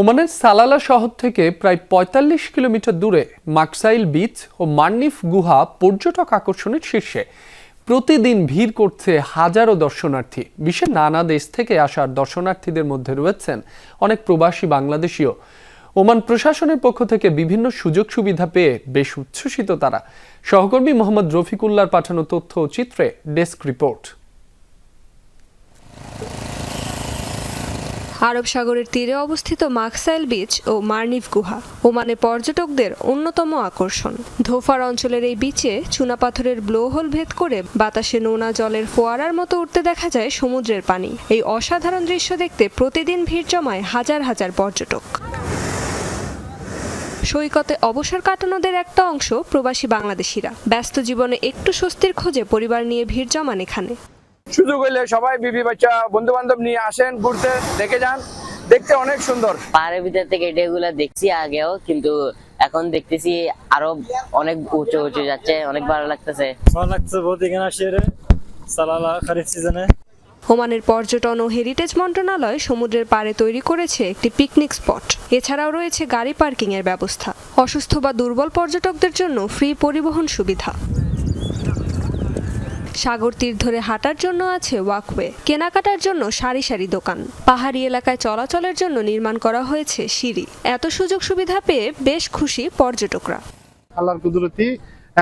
ওমানের সালালা শহর থেকে প্রায় ৪৫ কিলোমিটার দূরে মাকসাইল বিচ ও মান্নিফ গুহা পর্যটক আকর্ষণের শীর্ষে। প্রতিদিন ভিড় করছে হাজারো দর্শনার্থী। বিশ্বের নানা দেশ থেকে আসার দর্শনার্থীদের মধ্যে রয়েছেন অনেক প্রবাসী বাংলাদেশীয়। ওমান প্রশাসনের পক্ষ থেকে বিভিন্ন সুযোগ সুবিধা পেয়ে বেশ উচ্ছ্বসিত তারা। সহকর্মী মোহাম্মদ রফিকুল্লার পাঠানো তথ্য ও চিত্রে ডেস্ক রিপোর্ট। আরব সাগরের তীরে অবস্থিত মাকসাইল বিচ ও মার্নিফ গুহা ওমানে পর্যটকদের অন্যতম আকর্ষণ। ধোফার অঞ্চলের এই বিচে চুনাপাথরের ব্লোহোল ভেদ করে বাতাসে নোনা জলের ফোয়ারার মতো উঠতে দেখা যায় সমুদ্রের পানি। এই অসাধারণ দৃশ্য দেখতে প্রতিদিন ভিড় জমায় হাজার হাজার পর্যটক। সৈকতে অবসর কাটানোদের একটা অংশ প্রবাসী বাংলাদেশিরা। ব্যস্ত জীবনে একটু স্বস্তির খোঁজে পরিবার নিয়ে ভিড় জমান এখানে। সুযোগ হইলে সবাই বিবি বাচ্চা বন্ধু বান্ধব নিয়ে আসেন ঘুরতে দেখে যান। দেখতে অনেক সুন্দর। পাহাড়ের ভিতর থেকে এগুলা দেখছি আগেও কিন্তু এখন দেখতেছি আরও অনেক উঁচু উঁচু যাচ্ছে অনেক ভালো লাগতেছে। ভালো লাগছে বহুত এখানে আসি রে সালালা খারিফ সিজনে ওমানের পর্যটন ও হেরিটেজ মন্ত্রণালয় সমুদ্রের পাড়ে তৈরি করেছে একটি পিকনিক স্পট এছাড়াও রয়েছে গাড়ি পার্কিং এর ব্যবস্থা। অসুস্থ বা দুর্বল পর্যটকদের জন্য ফ্রি পরিবহন সুবিধা। সাগর তীর ধরে হাঁটার জন্য আছে ওয়াকওয়ে কেনাকাটার জন্য সারি সারি দোকান। পাহাড়ি এলাকায় চলাচলের জন্য নির্মাণ করা হয়েছে সিঁড়ি। এত সুযোগ সুবিধা পেয়ে বেশ খুশি পর্যটকরা। আল্লাহর কুদরতি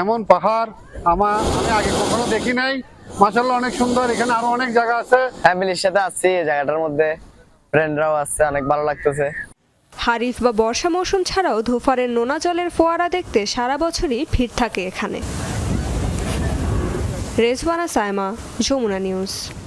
এমন পাহাড় আমার আমি আগে কখনো দেখি নাই। মাসাল্লাহ অনেক সুন্দর এখানে আরও অনেক জায়গা আছে। ফ্যামিলির সাথে আসছি এই জায়গাটার মধ্যে। ফ্রেন্ডরাও আছে অনেক ভালো লাগতেছে। হারিফ বা বর্ষা মৌসুম ছাড়াও ধোফারের নোনা জলের ফোয়ারা দেখতে সারা বছরই ভিড় থাকে এখানে। રેસવાના સાયમા જોમુના ન્યૂઝ.